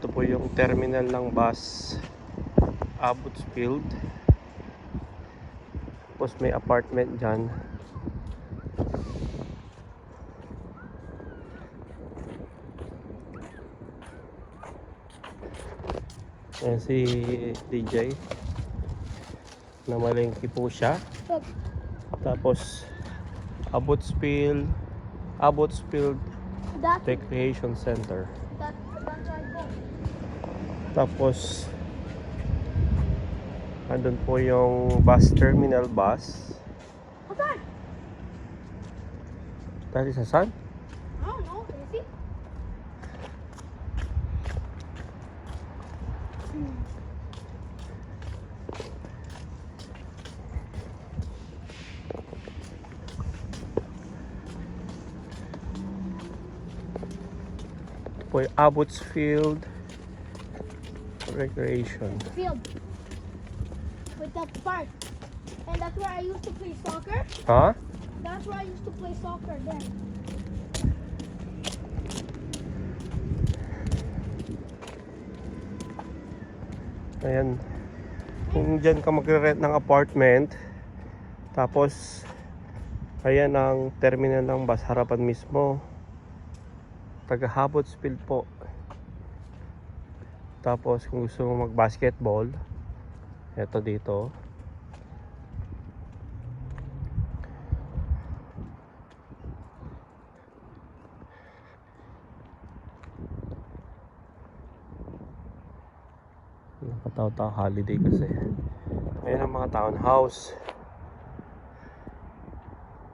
Ito po yung terminal ng bus Abbotsfield. Tapos may apartment dyan. Ayan si DJ. Namalengke po siya. Tapos Abbotsfield Abbotsfield Recreation Center. that, that's where I go. Tapos andun po yung bus terminal bus. Dahil sa saan? I don't know. You see? Ito po yung Abbotsfield Recreation. Field. With that park. And that's where I used to play soccer. Ha? That's where I used to play soccer then. Ayan. Kung dyan ka magre-rent ng apartment, tapos ayan ang terminal ng bus harapan mismo. Taga Habbotsfield po. Tapos kung gusto mo mag-basketball, eto dito. Nakataw-taw holiday kasi. Ayan ang mga townhouse.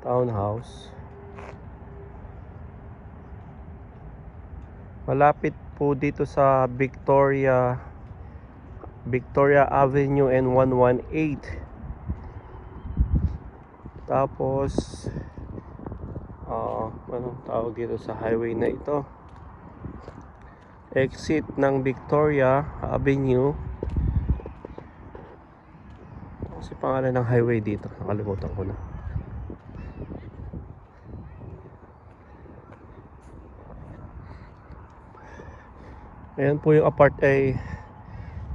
Townhouse. Malapit po dito sa Victoria Victoria Avenue and 118. Tapos ah anong tawag dito sa highway na ito? exit ng Victoria Avenue. Kasi pangalan ng highway dito, nakalimutan ko na. Ayan po yung apart ay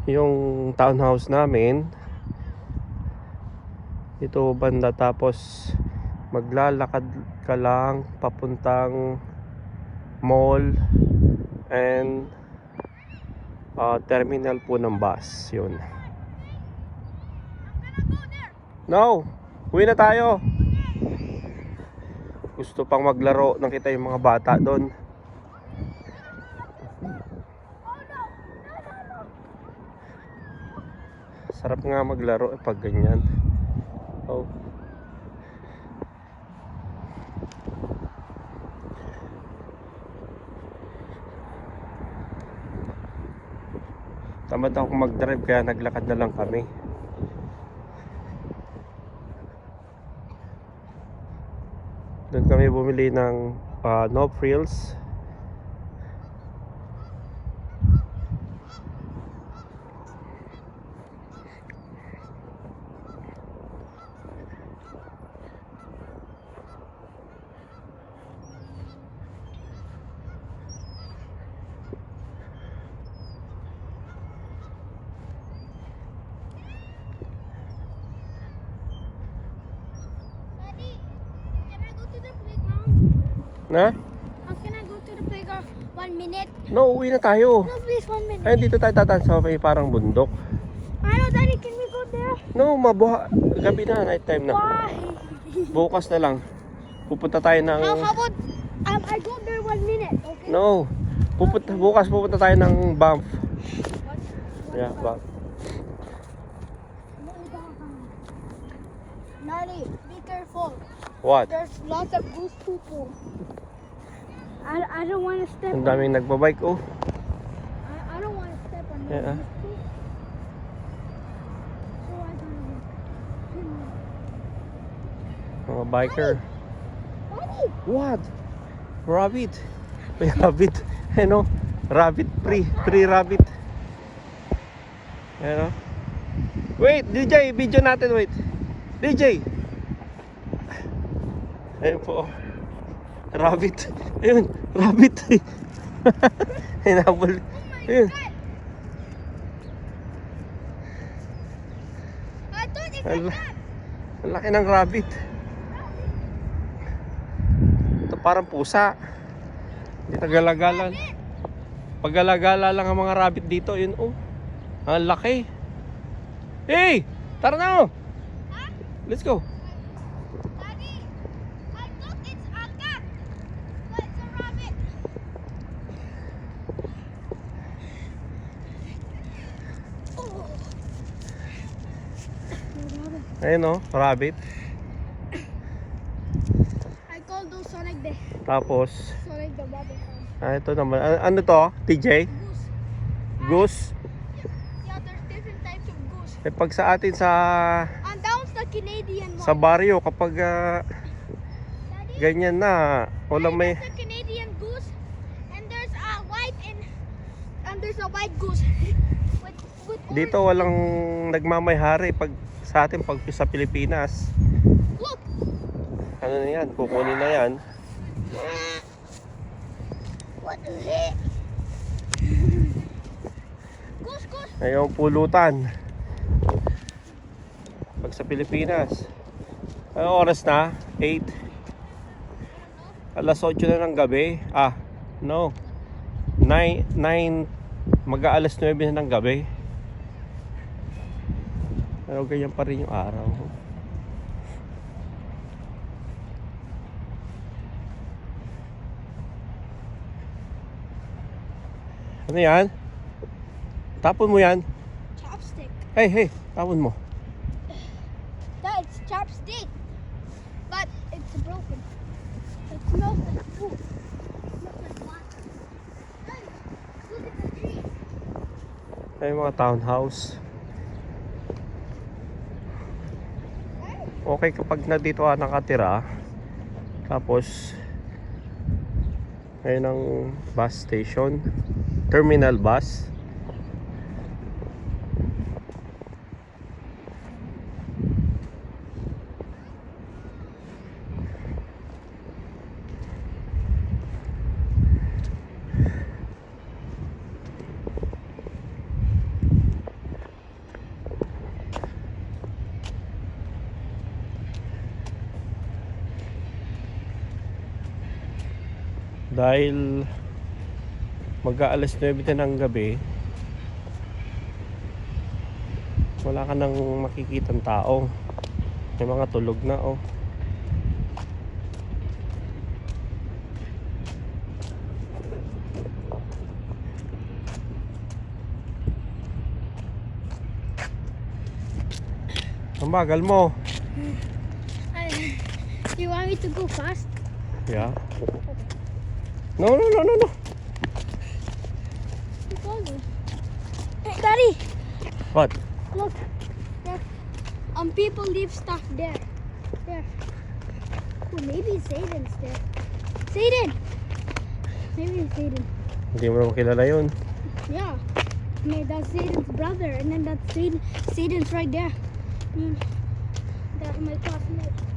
yung townhouse namin. Ito banda tapos maglalakad ka lang papuntang mall and uh, terminal po ng bus yun. No! Uwi na tayo! Gusto pang maglaro nakita yung mga bata doon sarap nga maglaro eh, pag ganyan oh Tamad ako mag-drive kaya naglakad na lang kami. Doon kami bumili ng ah, no frills. Daddy, can I go to the playground? Na? How can I go to the playground? One minute? No, uwi na tayo. No, please, one minute. Ay, dito tayo tataan sa may parang bundok. Know, Daddy, can we go there? No, mabuha. Gabi na, night time na. Why? Bukas na lang. Pupunta tayo ng... How, how about um, I go there one minute, okay? No. Pupunta, bukas pupunta tayo ng Banff. Yeah, Banff. Daddy, be careful. What? There's lots of goose people. I, I don't want to step Ang daming nagbabike, oh. I, I don't want to step on those Yeah. Mga biker. Daddy, What? Rabbit. May rabbit. Ano? Rabbit free. Free rabbit. Ano? Wait, DJ, video natin, wait. DJ. Ayun po. Rabbit. Ayun, rabbit. Hinabol. Ayun. It's Ang, laki ng rabbit. Ito parang pusa. Hindi tagalagalan. Paggalagala lang ang mga rabbit dito. Yun oh. Ang laki. Hey! Tara na oh! Let's go. Daddy, I thought it's a cat, but it's a rabbit. Oh. Ayun oh, rabbit. I call those Sonic the Tapos, Sonic the rabbit. ah, ito naman. Ano, ano to? TJ? Goose. Goose? Yeah, there's different types of goose. Eh pag sa atin sa And that one's the Canadian one. sa baryo kapag ah, Daddy, ganyan na walang may there's a Canadian goose, and there's a white and and there's a white goose. with, with orange. dito walang nagmamayhari pag sa atin pag sa Pilipinas. Ano na yan? Kukunin na yan. what the heck? Goose, goose. Ngayon pulutan. Pag sa Pilipinas. Ano oras na? 8. Alas 8 na ng gabi. Ah, no. 9, 9 mag-aalas 9 na ng gabi. Pero ganyan pa rin yung araw. Ano yan? Tapon mo yan. Chopstick. Hey, hey, tapon mo. That it's chopstick, but it's broken. It smells like poop. Ay, mga townhouse. Okay kapag na dito ka nakatira. Tapos, ngayon ang bus station. Terminal bus. Dahil mag-aalas 9 na ng gabi, wala ka nang makikitang tao. May mga tulog na oh. Ang bagal mo. I, you want me to go fast? Yeah. No, no, no, no, no. Keep going. Hey, Daddy, What? look. There. Um, people leave stuff there. There. Oh, maybe Zayden's there. Zayden! Maybe it's Zayden. Hindi mo naman kilala yun. Yeah. Yeah, that's Zayden's brother, and then that's Zayden. Zayden's right there. Mm. That's my classmate.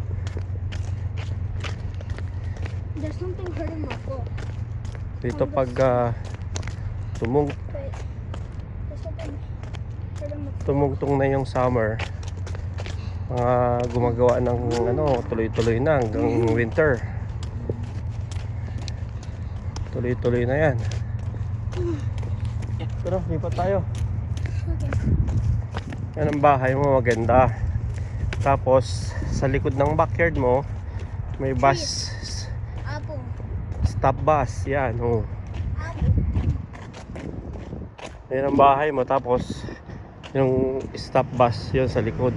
There's something hurting my foot. Dito pag something hurting my foot. tumugtong na yung summer, mga gumagawa ng ano, tuloy-tuloy na hanggang winter. Tuloy-tuloy na yan. Pero, lipat tayo. Yan ang bahay mo, maganda. Tapos, sa likod ng backyard mo, may bus. Stop bus. Yan, oh. Apple. Yan ang bahay mo. Tapos, yung stop bus, yun sa likod.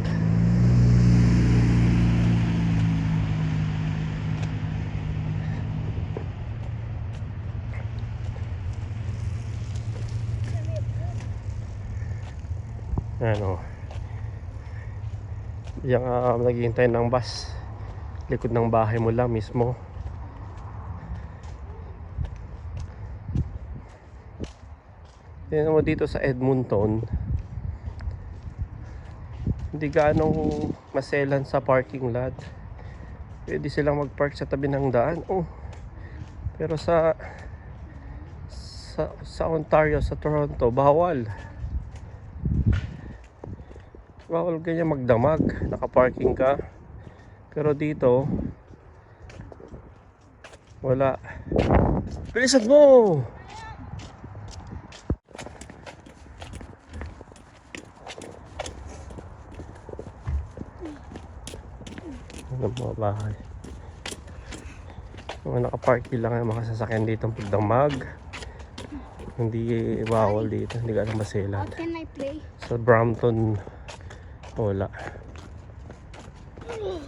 Yan o. Diyan ka naghihintay ng bus. Likod ng bahay mo lang mismo. Tingnan mo dito sa Edmonton. Hindi gaanong maselan sa parking lot. Pwede silang mag-park sa tabi ng daan. Oh. Pero sa sa, sa Ontario, sa Toronto, bawal. Bawal ganyan magdamag. Nakaparking ka. Pero dito, wala. Bilisan mo! Ano mga bahay. Mga nakaparking lang yung mga sasakyan dito ang pagdamag. Hindi bawal dito, hindi ka I play? Sa Brampton, wala.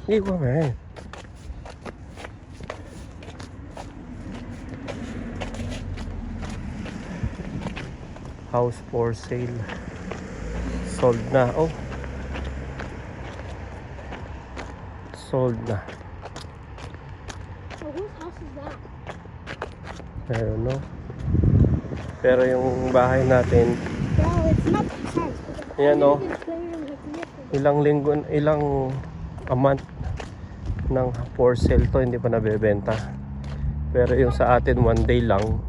Hindi ko man. House for sale. Sold na. Oh. Sold na. Oh, whose house is that? I don't know. Pero yung bahay natin, Bro, it's not house. Yan, this. ilang linggo, ilang a month ng for sale to, hindi pa nabebenta. Pero yung sa atin, one day lang,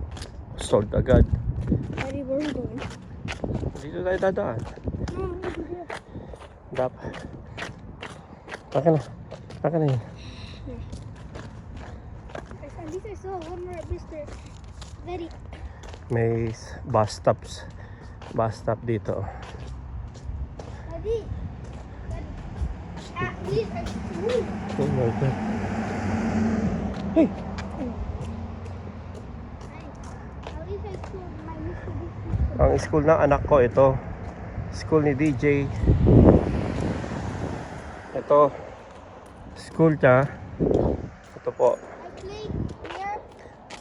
sold agad. Daddy, where are going? Dito tayo dadaan. No. Dapat. Akin na. Na yun. Least I saw one more Mr. Daddy. May bus stops. Bus stop dito. Daddy. My God. Hey! Ang school ng anak ko, ito. School ni DJ. Ito. School niya. Ito po.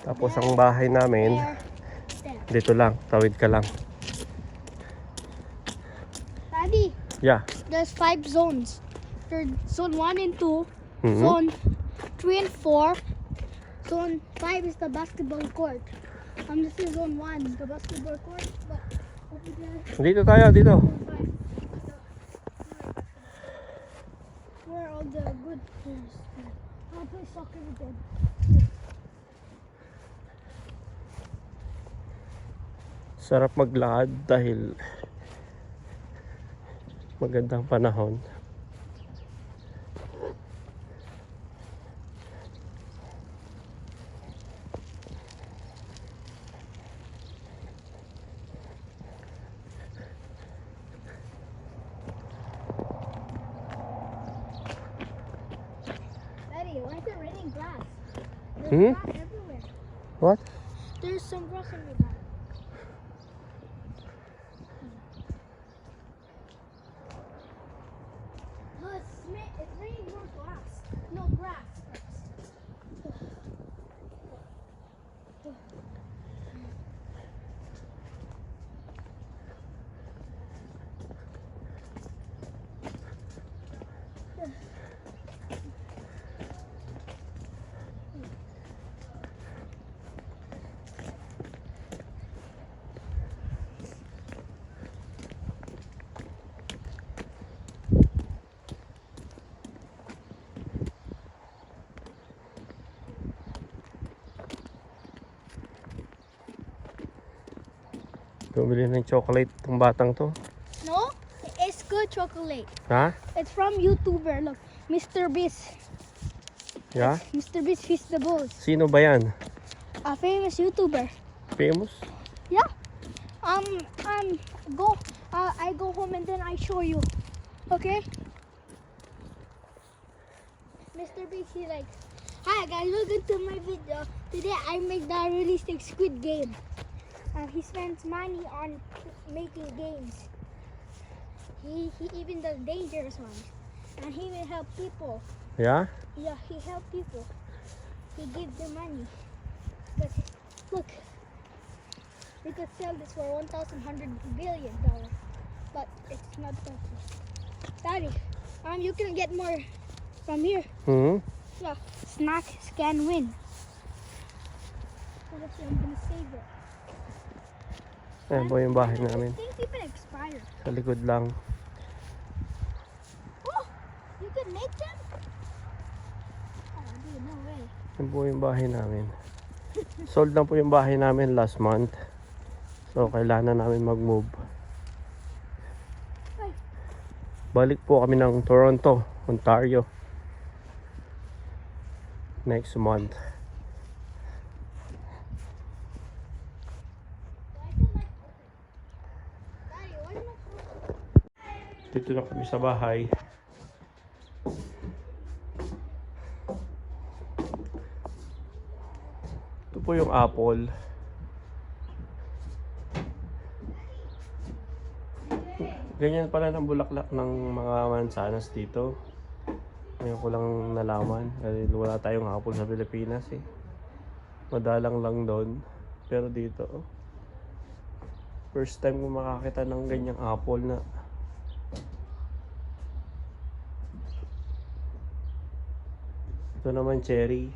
Tapos ang bahay namin, dito lang. Tawid ka lang. Daddy, Yeah. there's five zones. There's zone one and 2 Mhm. zone three and four. Zone five is the basketball court. Um, this is zone one, the basketball court. But over there, Dito tayo, dito. All the good players? I'll play soccer with. Sarap maglakad dahil magandang panahon. Daddy, why is it raining grass? There's Hmm? grass everywhere. What? There's some grass everywhere. No, it's, ma- it's raining more grass. No grass. Bumili ng chocolate tong batang to. No, it's good chocolate. Ha? It's from YouTuber. Look, Mr. Beast. Yeah? Mr. Beast feeds the bulls. Sino ba yan? A famous YouTuber. Famous? Yeah. Um. Um. Go. Uh, I go home and then I show you. Okay. Mr. Beast, he like, hi guys, welcome to my video. Today I make the realistic Squid Game. Uh, he spends money on making games. He he even does dangerous ones, and he will help people. Yeah? Yeah, he help people. He gives them money. But look, we could sell this for one thousand hundred billion dollars, but it's not worth Daddy, um, you can get more from here. Hmm? Yeah, snack, scan, win. I'm gonna save it. Ayan po yung bahay namin. Sa likod lang. Oh, you can make them? Oh. Yan po yung bahay namin. Sold na po yung bahay namin last month. So, kailangan namin mag-move. Balik po kami ng Toronto, Ontario. Next month. Daddy, why am I Dito na kami sa bahay. Ito po yung apple. Ganyan pala ng bulaklak ng mga mansanas dito. Ngayon ko lang nalaman. Kasi wala tayong apple sa Pilipinas eh. Madalang lang doon. Pero dito, oh. first time ko makakita ng ganyang apple na Ito naman cherry.